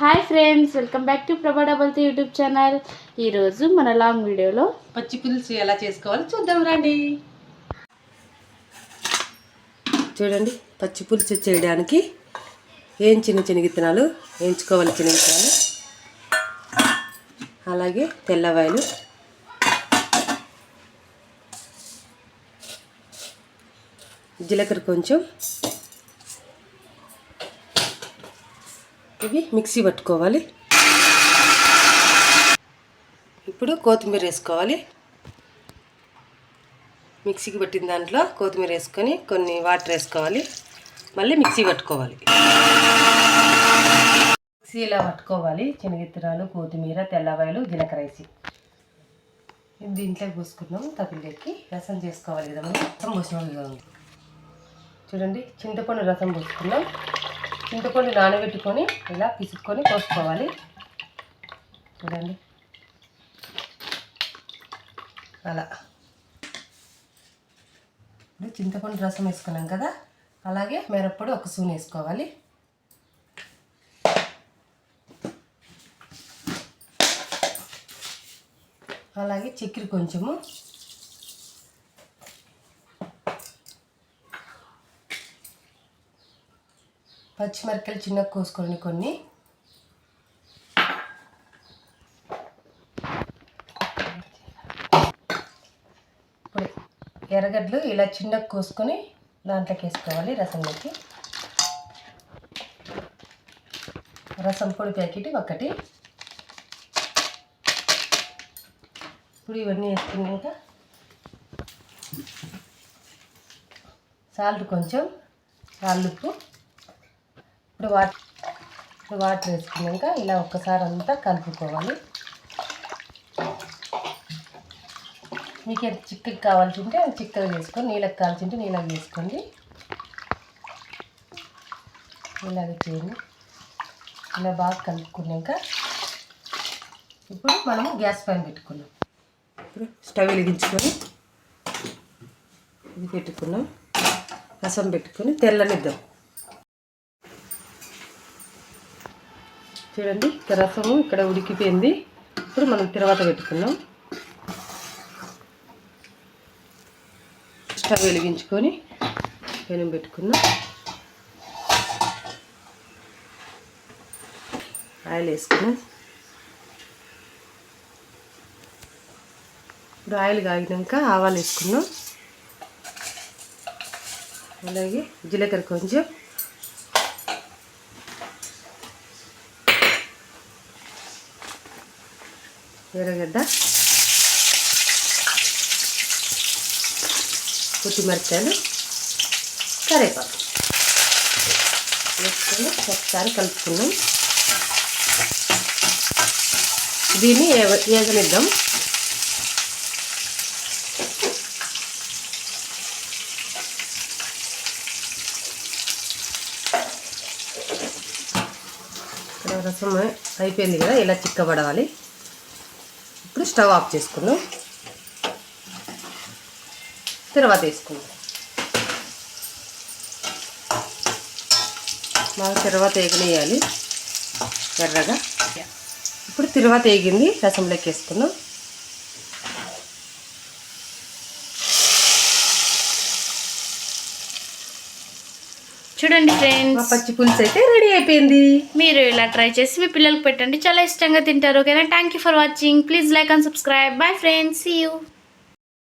Hi friends welcome back to Prabha double YouTube channel ఈరోజు మన long వీడియోలో పచ్చి పులుసు ఎలా చేసుకోవాలో చూద్దాం రండి. చూడండి పచ్చి పులుసు చేయడానికి ఏం చిన్న చిన్న విత్తనాలు వేయించుకోవాలి చిన్న విత్తనాలు. అలాగే తెల్లవాయలు. జీలకర్ర కొంచెం. ఇవి మిక్సీ పట్టుకోవాలి. ఇప్పుడు కొత్తిమీర వేసుకోవాలి. మిక్సీకి పట్టిన దాంట్లో కొత్తిమీర వేసుకొని కొన్ని వాటర్ వేసుకోవాలి. మళ్ళీ మిక్సీ పట్టుకోవాలి. మిక్సీ ఇలా పట్టుకోవాలి. శనగిత్తనాలు కొత్తిమీర తెల్లవాయలు జీలకర్ర వేసి. దీంట్లో పోసుకున్నాం తగిలేకి రసం చేసుకోవాలి కదా మనం. రసం పోసిన చూడండి చింతపండు రసం పోసుకున్నాం. చింతపండు నానబెట్టుకొని ఇలా పిసుక్కొని కోసుకోవాలి. చూడండి. అలా. ఇప్పుడు చింతపండు రసం వేసుకున్నాం కదా? అలాగే మిరప్పొడి ఒక స్పూన్ వేసుకోవాలి. అలాగే చక్కెర కొంచెము. పచ్చిమిరపకాయలు చిన్నగా కోసుకోండి కొన్ని. ఇప్పుడు ఎర్రగడ్డలు ఇలా చిన్నగా కోసుకొని దాంట్లోకి వేసుకోవాలి రసంలోకి. రసం పొడి ప్యాకెట్ ఒకటి. ఇప్పుడు ఇవన్నీ వేసుకున్నాక సాల్ట్ కొంచెం రాళ్ళుప్పు ఇప్పుడు వాటర్ ఇప్పుడు వాటర్ వేసుకున్నాక ఇలా ఒక్కసారి అంతా కలుపుకోవాలి. మీకు ఎంత చిక్కకి కావాల్సి ఉంటే అది చిక్కగా చేసుకొని నీళ్ళకి కావాల్సి ఉంటే నీళ్ళకి వేసుకోండి. ఇలాగ చేయండి. ఇలా బాగా కలుపుకున్నాక ఇప్పుడు మనము గ్యాస్ పైన పెట్టుకున్నాం ఇప్పుడు స్టవ్ వెలిగించుకొని ఇది పెట్టుకున్నాం. రసం పెట్టుకొని తెల్లనిద్దాం. చూడండి ఇక్కడ రసము ఇక్కడ ఉడికిపోయింది. ఇప్పుడు మనం తర్వాత పెట్టుకున్నాం స్టవ్ వెలిగించుకొని పెనం పెట్టుకున్నాం ఆయిల్ వేసుకున్నాం ఇప్పుడు ఆయిల్ కాగినాక ఆవాలు వేసుకున్నాం అలాగే జీలకర్ర కొంచెం ఎర్రగడ్డ కొత్తిమిరకాయలు కరేపాకు వేసుకొని ఒకసారి కలుపుకున్నాం దీన్ని ఏదనిద్దాం రసం అయిపోయింది కదా ఇలా చిక్కబడవాలి. ఇప్పుడు స్టవ్ ఆఫ్ చేసుకుందాం. తర్వాత వేసుకుందాం. బాగా తర్వాత వేగనేయాలి ఎర్రగా. ఇప్పుడు తర్వాత వేగింది రసంలోకి వేసుకుందాం. చూడండి ఫ్రెండ్స్ పచ్చి పులుసు అయితే రెడీ అయిపోయింది. మీరు ఇలా ట్రై చేసి మీ పిల్లలకు పెట్టండి. చాలా ఇష్టంగా తింటారు ఓకేనా? Thank you for watching please like and subscribe bye friends see you